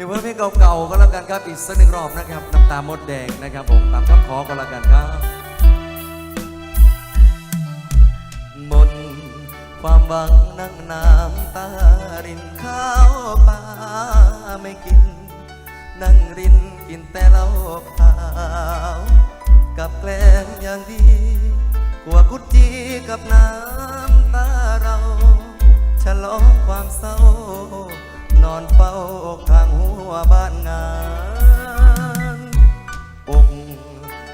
นี่เพื่อเพลงเก่าๆก็แล้วกันครับอีกสักหนึ่งรอบนะครับน้ำตามดแดงนะครับผมตามคำขอก็แล้วกันครับมนความหวังนั่งน้ำตารินข้าวปลาไม่กิน นั่งรินกินแต่เหล้าขาวกับแกล้มอย่างดีกลัวกุจีกับน้ำตาเราฉลองความเศร้า นอนเฝ้าข้างหัวบ้านงานอก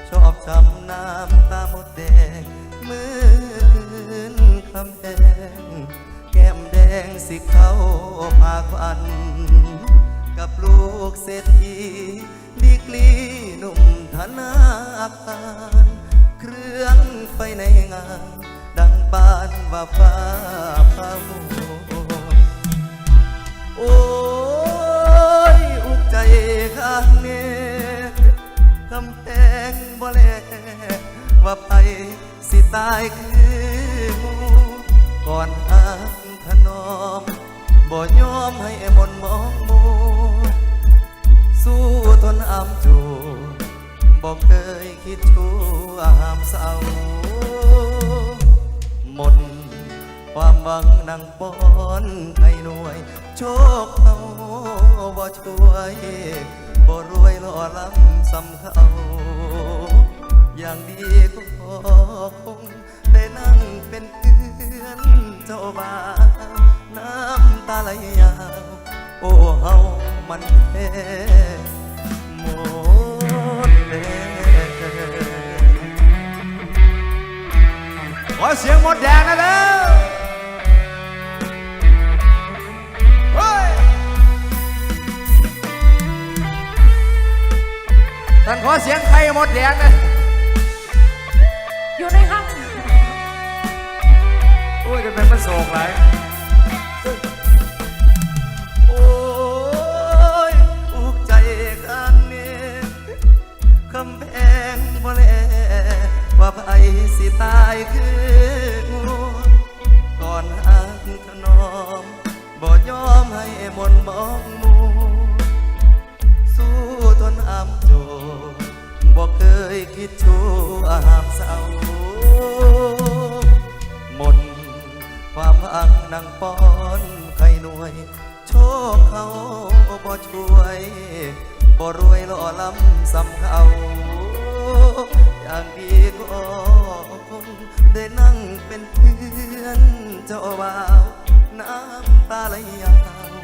ชอบช้ำน้ำตาหมดแดงมือนคำแดงแก้มแดงสิเข้าพาควัน กับลูกเศรษฐีดีกลีหนุ่มธนาคารเครื่องไปในงาน ดังปานว่าฟ้าพามัว โอ้ย อุกใจข้างเนกำแพงบ่แลว่าไปสิตายคือหมูก่อนหางถนอมบ่ยอมให้มนมองมูสู้ทนอ้ำจูบอกเคยคิดชั่วห้ามเศร้าหมดความหวังนั่งป้อนไข่หน่วย โชคเขาบ่ช่วยบ่รวยล่อล้ำสำเขาอย่างดีก็คงได้นั่งเป็นเพื่อนเจ้าบ่าน้ำตาไหลยาวโอ้เฮามันแพ้หมดแรงขอเสียงหมดแดงนะเด้อ ท่านขอเสียงใครหมดแดงนะอยู่ในห้องโอ้ยจะเป็นมันโศกไรโอ้ยอุกใจข้างนี้คำแพงบ่แลว่าไผสิตายคืองูก่อนหักถนอมบ่ยอมให้มนต์มองหมู เคยคิดชั่วหามเศร้าหมดความอังนังป้อนไข่หน่วย โชคเขาบ่ช่วยบ่รวยล่อล้ำสำเขาอย่างดีก็คงได้นั่งเป็นเพื่อนเจ้าบ่าวน้ำตาไหลยาว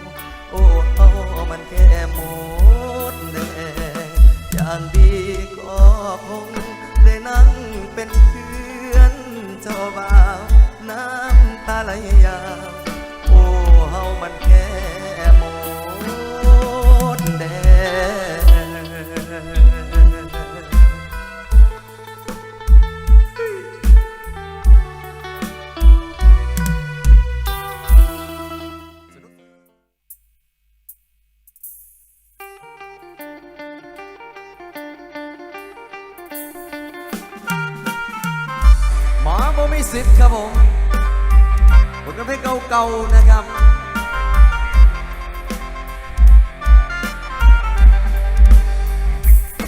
โอ้เอามันแค่หมดแดง อย่างดีก็คงได้นั่งเป็นเพื่อนเจ้าบ่าวน้ำตาไหลยาวโอ้เฮามันแค่ 20 ครับผมผลงานเพลงเก่าๆนะครับ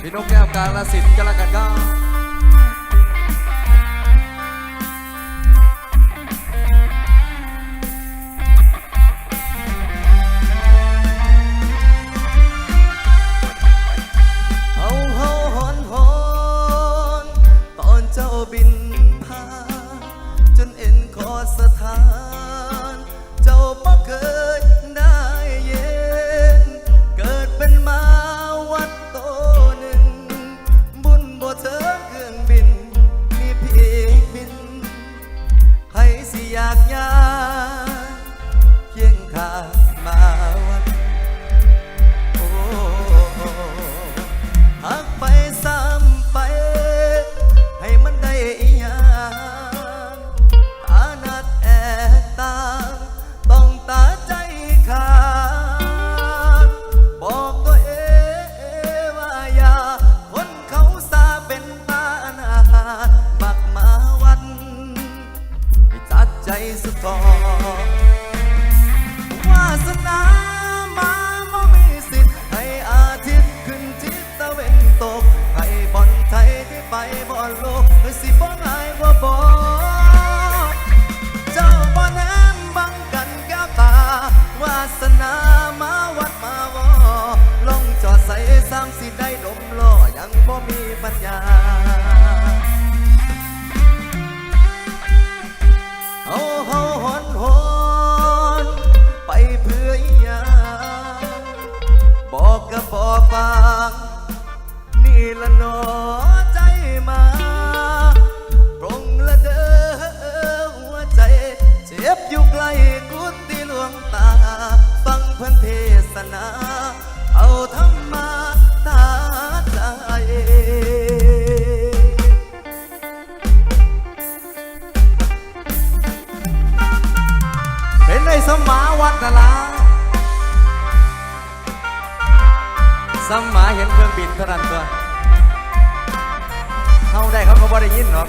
พี่นกแก้วกาลสิทธิ์กันละกันครั บ่มีปัญญา เอาเฮาหอนหอนไปเพื่ออีหยังบอกกับอกฟังนี่ละนอใจมาตรงละเด้อหัวใจ เจ็บอยู่ไกลกุฏิหลวงตา ฟังเพิ่นเทศนา นนละสมมาเห็นเครื่องบินเท่านั้นตัวเข้าได้ครับเขาบ่ได้ยินหรอก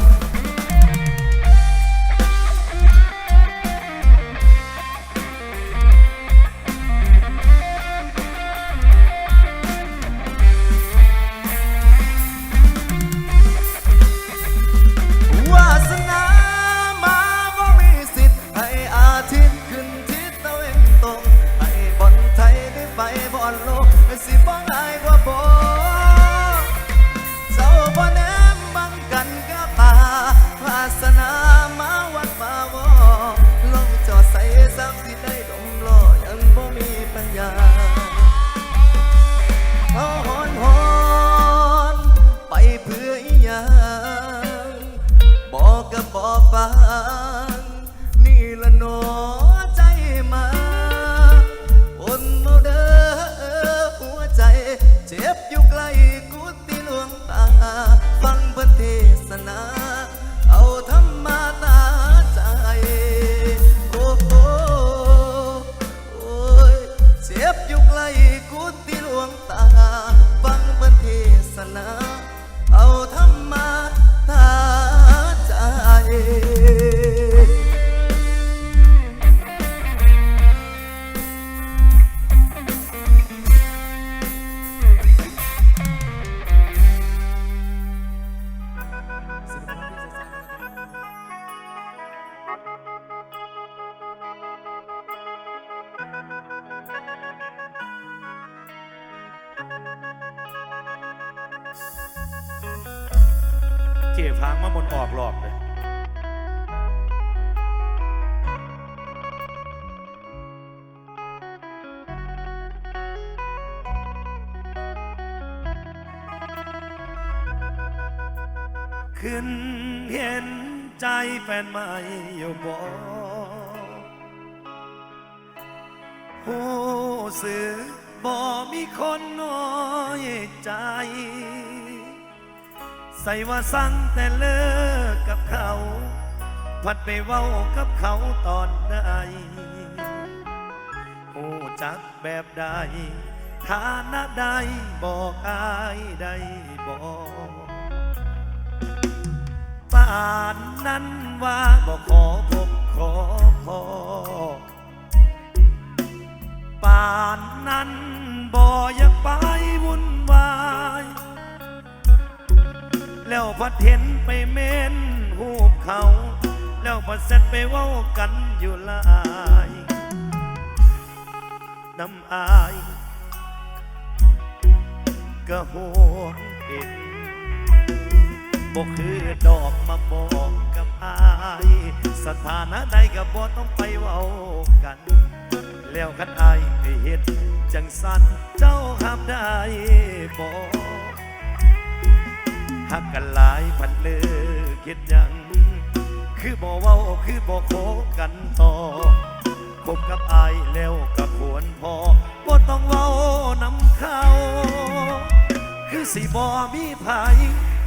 ขึ้นเห็นใจแฟนใหม่อยู่บ่โอ้สื่อบ่มีคนน้อยใจ ใส่ว่าสั่งแต่เลิกกับเขา พัดไปเว้ากับเขาตอนใดโอ้จักแบบใดฐานะใดบอกอายได้บอกานนั้นว่าบอกขอพบขอพอป่านนั้นบ่อยากไปวุ่นวาย แล้วพัดเห็นไปเม้นหูเขา แล้วพัดเสร็จไปเว้ากันอยู่ลายน้ำอาย ก็ห่วงเห็น บอกคือดอกมาบอกกับอายสถานะใดก็บ่ต้องไปเว้ากัน แล้วคันอายให้เห็นจังสันเจ้าห้ามได้บอกหักกันหลายพันเลือคิดหยังคือบ่เว้าคือบ่โคกันต่อคบกับอายแล้วก็ควรพอบ่ต้องเว้านำเขา คือสิบ่มีภัย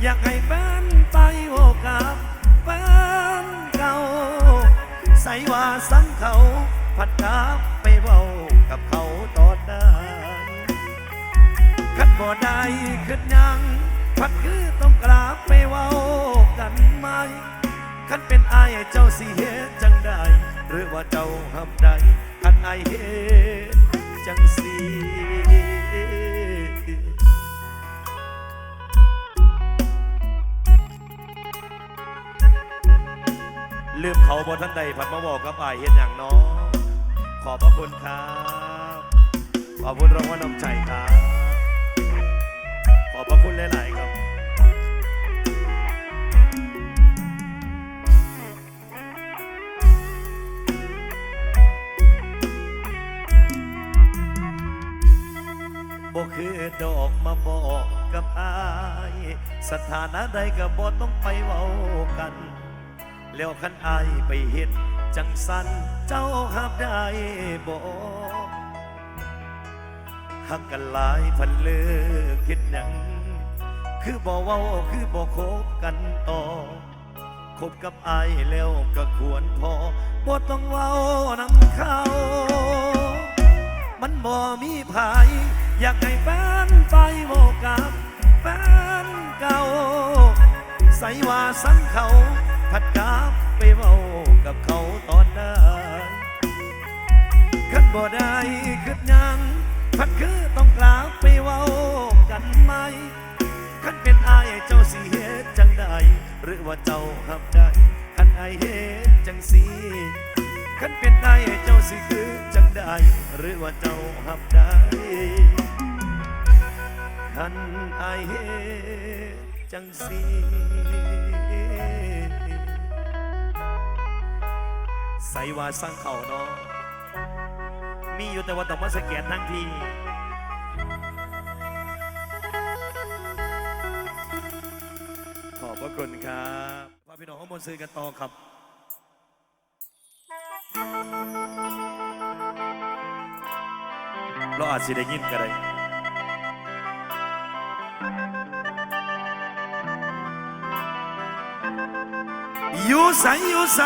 อยากให้แฟนไปโอกับแฟนเก่า ใส่ว่าสังเขาผัดกับไปเว้ากับเขาตอนได้คันบ่ได้ขึ้นยังพัดคือต้องกราบไปเว้ากันไหมคันเป็นอายเจ้าสิเฮ็ดจังได้ หรือว่าเจ้าห้ามได้คันอายเฮ็ดจังสี ลืมเขาบ่ทันใดพัดมาบอกกับอายเฮ็ดอย่างน้องขอบพระคุณครับ ขอบคุณรางวัลน้ำใจครับ ขอบพระคุณหลาย ๆ ครับบ่คือดอกมาบอกกับอาย สถานะใดก็บ่ต้องไปเว้ากัน แล้วคันอายไปเฮ็ดจังสันเจ้าหับได้บ่หักกันหลายพันเลิกคิดหยังคือบ่เว้าคือบ่คบกันต่อคบกับอายแล้วก็ควรพอบ่ต้องเว้านำเขา มันบ่มีภายอยากให้แฟนไปโมกับแฟนเก่า ใส่ว่าสังเขา ผัดกลับไปเว้ากับเขาตอนได้ขันบ่ได้คิดหยังพัดคือต้องกลับไปเว้ากันไหมขันเป็นอายเจ้าสิเฮ็ดจังใดหรือว่าเจ้าหับได้ขันอายเฮ็ดจังสีขันเป็นอายเจ้าสิคือจังใดหรือว่าเจ้าหับได้ขันอายเฮ็ดจังสี ใส่ว่าสร้างเขาเนาะมีอยู่แต่ว่าต้องมาสแกนทั้งทีขอบพระคุณครับพาพี่น้องข้างบนซื้อกันต่อครับเราอาจสิได้ยินกันเลยอยู่ใสอยู่ใส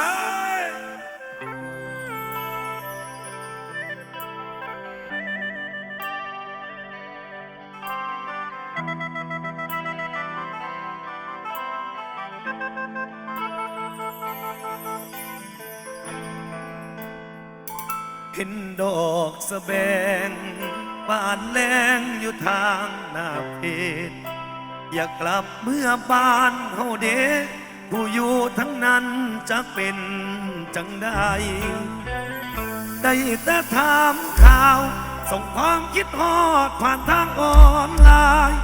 เห็นดอกสะแบงบานแรงอยู่ทางหน้าเพจอยากกลับเมื่อบ้านเฮาเด็กผู้อยู่ทั้งนั้นจะเป็นจังใดได้แต่ถามข่าว ส่งความคิดฮอดผ่านทางออนไลน์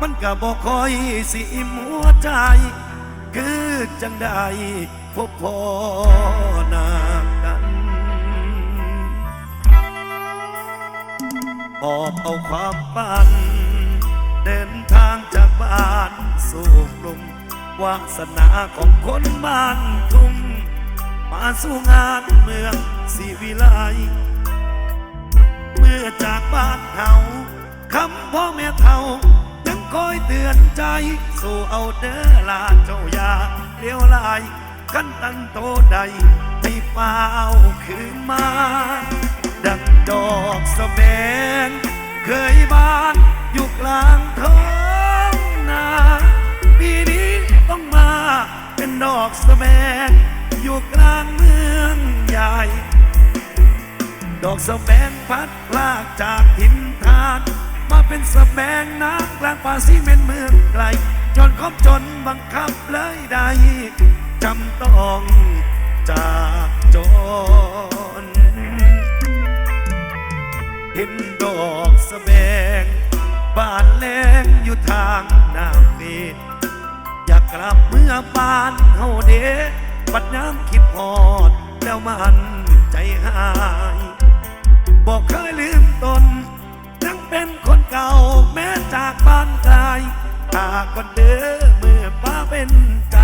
มันก็บอกคอยสิอิ่มหัวใจ คือจังใดพบพอนา อบเอาความฝันเดินทางจากบ้านสู่กรุงวาสนาของคนบ้านทุ่งมาสู่งานเมืองสีวิไลเมื่อจากบ้านเฮาคำพ่อแม่เฒ่ายังคอยเตือนใจ สู่เอาเด้อลาเจ้ายาเลี้ยวไหลายกันตั้งโตใดให้เปล่าคืนมา ดังดอกสะแบงเคยบานอยู่กลางท้องนาปีนี้ต้องมาเป็นดอกสะแบงอยู่กลางเมืองใหญ่ ดอกสะแบงพัดพลากจากหินทานมาเป็นสะแบงน้ำกลางป่าซีเมนเมืองไกล จนคบจนบังคับเลยได้จำต้องจากจน ห็นดอกสะแบงบานแรงอยู่ทางหน้าเมฆอยากกลับเมื่อบ้านเฮาเดบัดน้ำคิดฮอด แล้วมันใจหายบอกเคยลืมตนยังเป็นคนเก่าแม้จากบ้านไกลหากคนเด้อเมื่อป้าเป็นใจ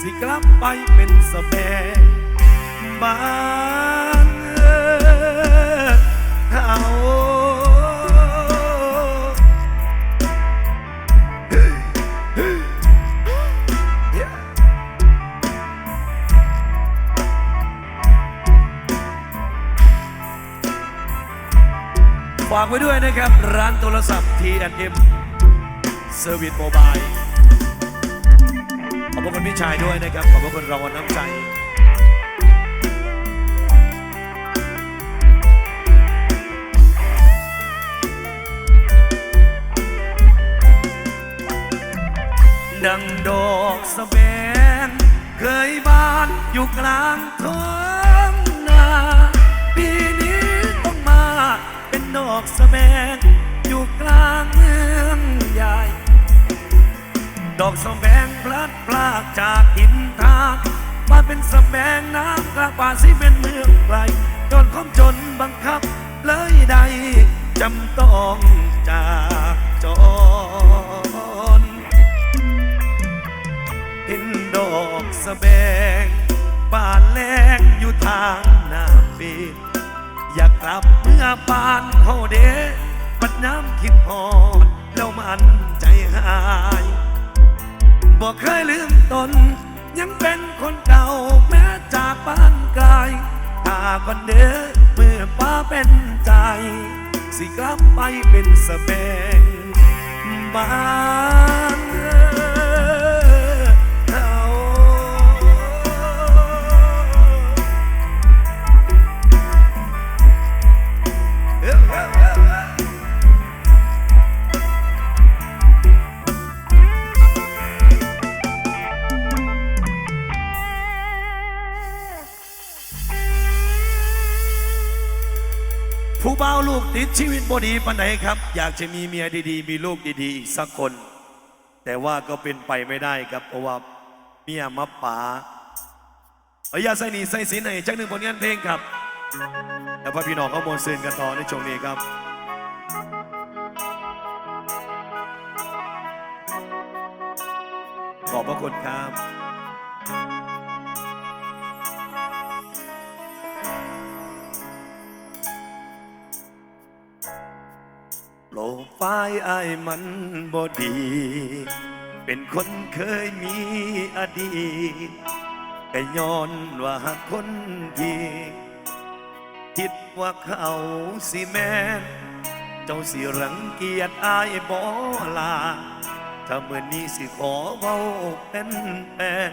สิกลับไปเป็นสะแบงบ้าน เขา ฝากไว้ด้วยนะครับ ร้านโทรศัพท์ T&M Service Mobile ขอบพระคุณพี่ชายด้วยนะครับ ขอบพระคุณรางวัลน้ำใจ ดังดอกสะแบงเคยบานอยู่กลางท้องนาปีนี้ต้องมาเป็นดอกสะแบงอยู่กลางเมืองใหญ่ ดอกสะแบงพลัดพรากจากหินทานมาเป็นสะแบงน้ำกลางป่าซีเป็นเมืองไกลจนคมจนบังคับเลยใดจำต้องจากจร ดอกสะแบงบ้านแรงอยู่ทางหน้าปีอยากกลับเมื่อบานเฮาเดปัดน้ำคิดหอดแล้วมันใจหายบอกเคยลืมตน ยังเป็นคนเก่าแม้จากบ้านไกลถ้าวันเด้อเมื่อป้าเป็นใจ สิกลับไปเป็นสะแบงบ้าน ผู้บ่าลูกติดชีวิตบ่ดีปานไหนครับ อยากจะมีเมียดีๆ มีลูกดีๆ อีกสักคน แต่ว่าก็เป็นไปไม่ได้ครับ เพราะว่าเมียมาป๋าเอายาใส่หนีใส่สินให้จักหนึ่งผลงานเพลงครับ แล้วพระพี่น้องเขาโมนซืนกันต่อในช่วงนี้ครับขอบพระคุณครับ โลกฟ้ายอายมันบ่ดี เป็นคนเคยมีอดีตก็ย้อนว่าหากคนที่คิดว่าเขาสิแม่น เจ้าสิรังเกียจอายบ่ลา ถ้าเมื่อนี้สิขอเว้าเป็นแฟน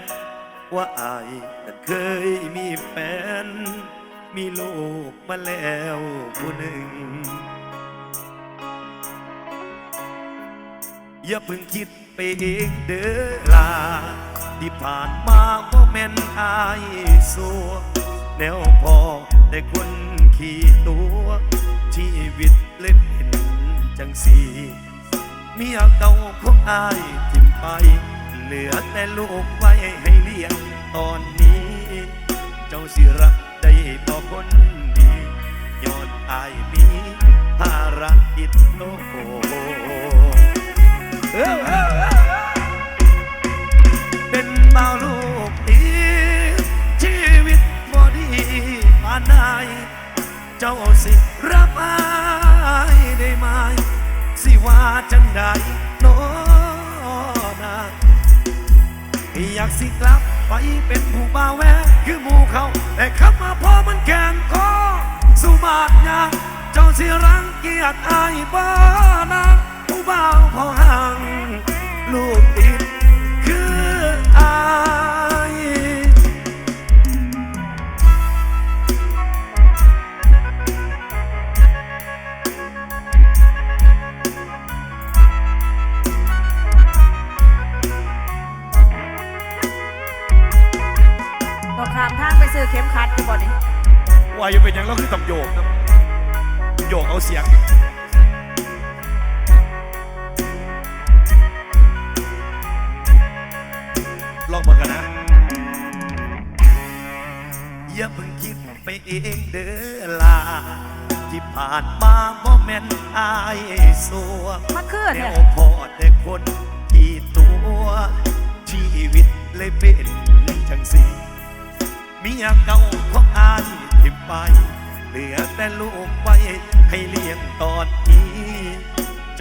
ว่าอายนั้นเคยมีแฟน มีลูกมาแล้วผู้หนึ่ง อย่าเพิ่งคิดไปเองเด้อลา ที่ผ่านมาบ่แม่นอายสัวแนวพอแต่คนขี่ตัว ชีวิตเล่นเห็นจังสีเมียเก่าของอายทิมไป เหลือแต่ลูกไว้ให้เลี้ยงตอนนี้ เจ้าสิรักได้ต่คนดียอดอายมีภาระอิดโล เป็นเบาวลูกดีชีวิตบ่ดีปานใดเจ้าสิรับอายได้ไหมสิว่าจังใดโนนาอยากสิกลับไปเป็นผู้บ่าวแวคือหมู่เขา แต่ขับมาพอมันแกนคอสุมาดยาเจ้าสิรังเกียจอายบ้านะ ผู้บ่าวพอห่างลูกติดคืออา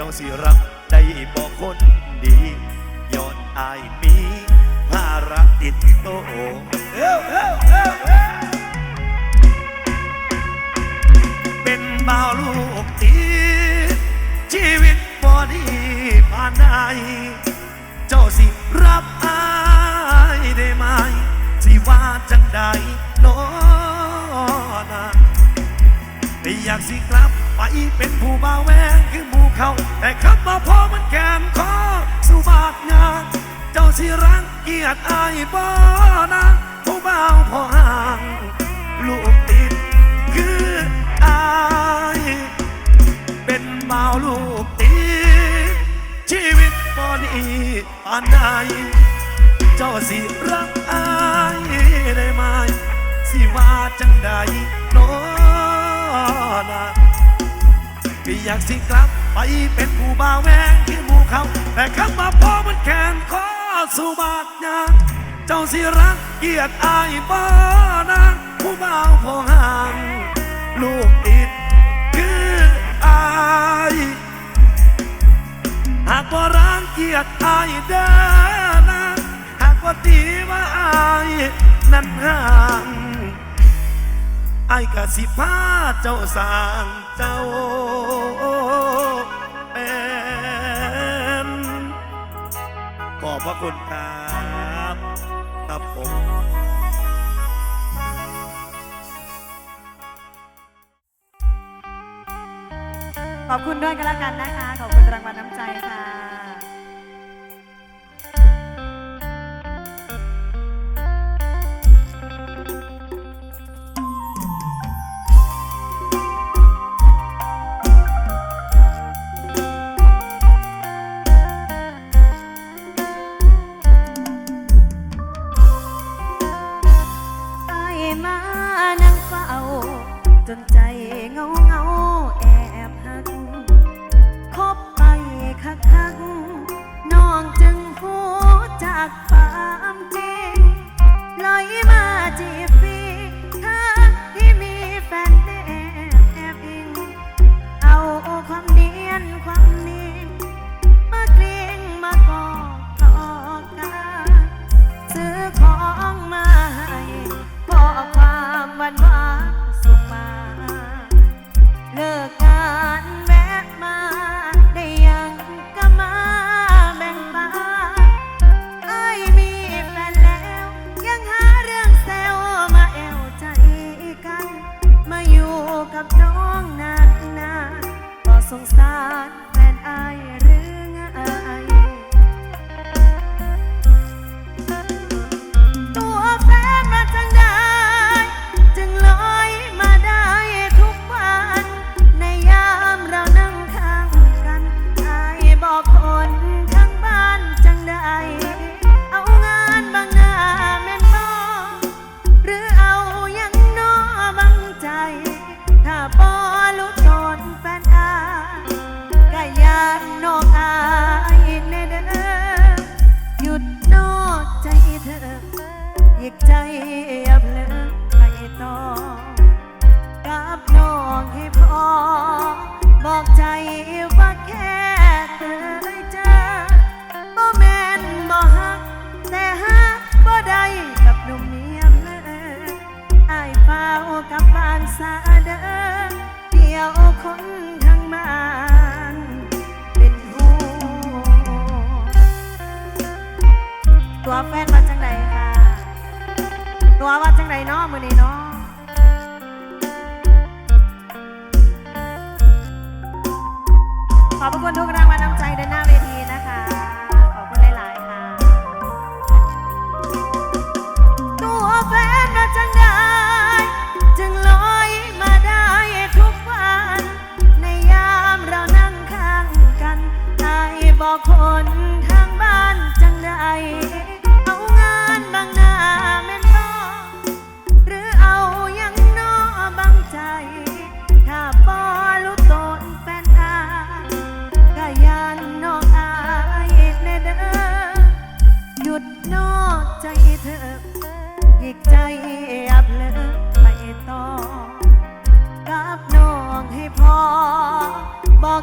จ้าสิรับได้บอกคนดีย้อนอายมีภาระติดโตเอ้าเป็นบ่าวลูกติดชีวิตบ่ดีผ่านใดเจ้าสิรับอายได้ไหมสิว่าจังใดโนนาไม่อยากสิกลับ ไปเป็นผู้บ่าวแวงคือหมู่เขา แต่คำว่าพอมันแกนคอสุบาทงาน เจ้าสิรังเกียจอายบ่นะผู้บ่าวพอห่างลูกติดคืออายเป็นบ่าวลูกติดชีวิตบ่ดีปานใดเจ้าสิรักอายได้ไหมสิว่าจังใดโนนา พี่อยากสิกลับ ไปเป็นผู้บ่าวแวงที่หมู่เขา แต่คำว่าพ่อมันแขนขอสูบาดยาเจ้าสิรักเกียดอายบ้านางผู้บ่าวพอห่าง ลูกอิดคืออายหากว่ารังเกียจอายเด้อนะหากว่าตีว่าอายนั้นห่าง ไอ้กะสิพาเจ้าสางเจ้าเป็นขอบพระคุณครับครับผมขอบคุณด้วยกันแล้วกันนะคะ ขอบคุณรางวัลน้ำใจ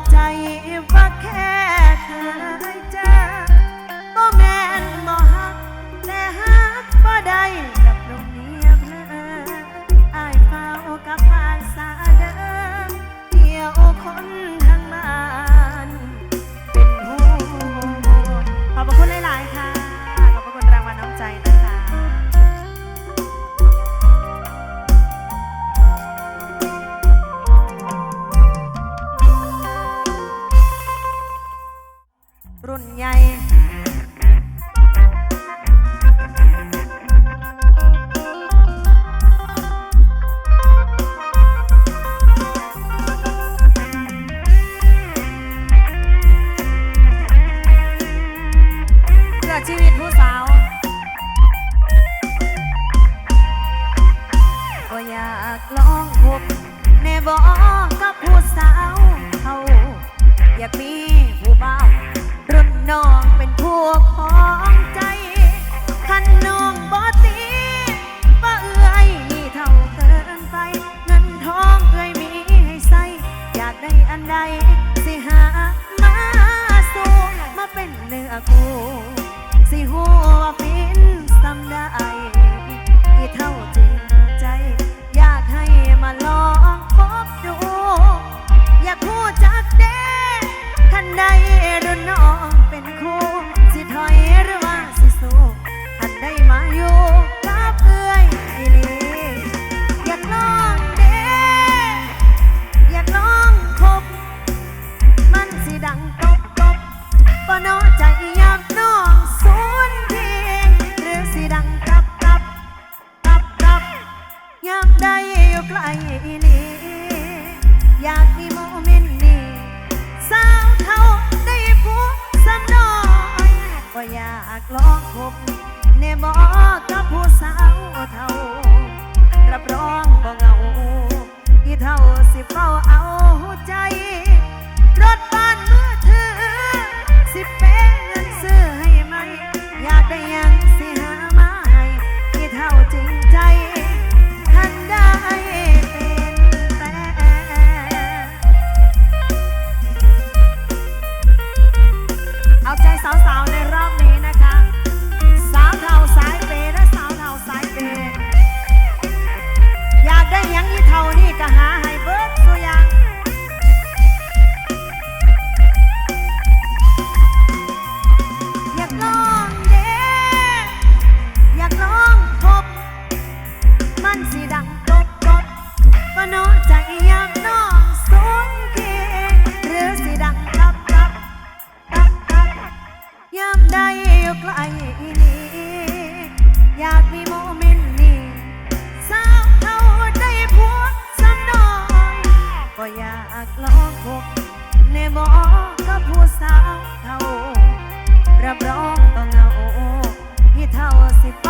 time if I can. ากได้อันใดสิหามาสู่มาเป็นเนื้อคู่สิหัวฟินสำได้ที่เท่าจริงใจ อยากให้มาลองพบดู อยากพูดจักเด้คันใดรุ่นน้องเป็นคู่ สิถอยหรือว่าสิสู้อันใดมาอยู่ น้อใจยามน้องสูนเพียงหรือสิดังกับกับกับกับยามใดอยู่ไกลอีหลีอยากมีโมเมนต์นี้สาวเท่าได้พูดซ้ำน้อยก็อยากลองพบในบอกกับากลองพบในบอกกับผู้สาวเท่ารับรองต้องเอาที่เท่าสิบ